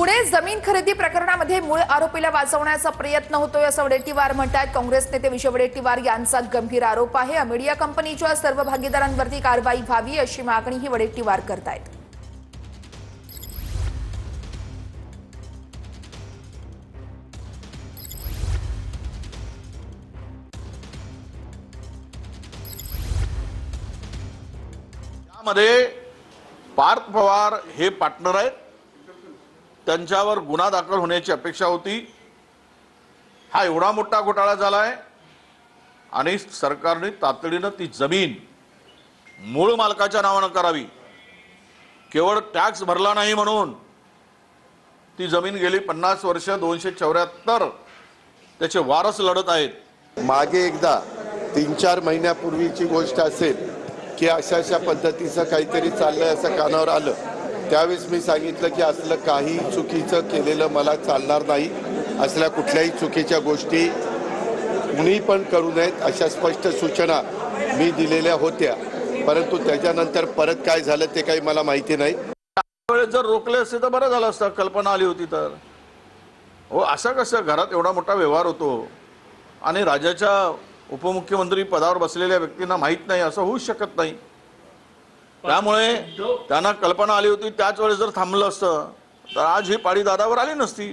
पुढे जमीन खरेदी प्रकरणामध्ये मूळ आरोपीला वाचवण्याचा प्रयत्न होतोय असं वडेट्टीवार म्हणतात. काँग्रेस नेते विजय वडेट्टीवार यांचा गंभीर आरोप आहे. मीडिया कंपनीच्या सर्व भागीदारांवरती कारवाई व्हावी अशी मागणीही वडेट्टीवार करतायत. त्यामध्ये पार्थ पवार हे पार्टनर आहेत. त्यांच्यावर गुन्हा दाखल होण्याची अपेक्षा होती. हा एवढा मोठा घोटाळा झालाय आणि सरकारने तातडीनं ती जमीन मूळ मालकाच्या नावानं करावी. केवळ टॅक्स भरला नाही म्हणून ती जमीन गेली पन्नास वर्ष दोनशे चौऱ्याहत्तर. त्याचे वारस लढत आहेत. मागे एकदा तीन चार महिन्यापूर्वीची गोष्ट असेल की अशा अशा पद्धतीचं काहीतरी चाललंय असं कानावर आलं. त्यावेळेस मी सांगितलं की असलं काही चुकीचं केलेलं मला चालणार नाही. असल्या कुठल्याही चुकीच्या गोष्टी कुणी पण करू नयेत अशा स्पष्ट सूचना मी दिलेल्या होत्या. परंतु त्याच्यानंतर परत काय झालं ते काही मला माहिती नाही. वेळेस जर रोखले असते तर बरं झालं असतं कल्पना आली होती तर. हो असं कसं? घरात एवढा मोठा व्यवहार होतो. आणि राज्याच्या उपमुख्यमंत्री पदावर बसलेल्या व्यक्तींना माहीत नाही असं होऊच शकत नाही. त्यामुळे त्यांना कल्पना आली होती त्याच वेळेस जर थांबलं असतं तर आज ही पाळी दादावर आली नसती.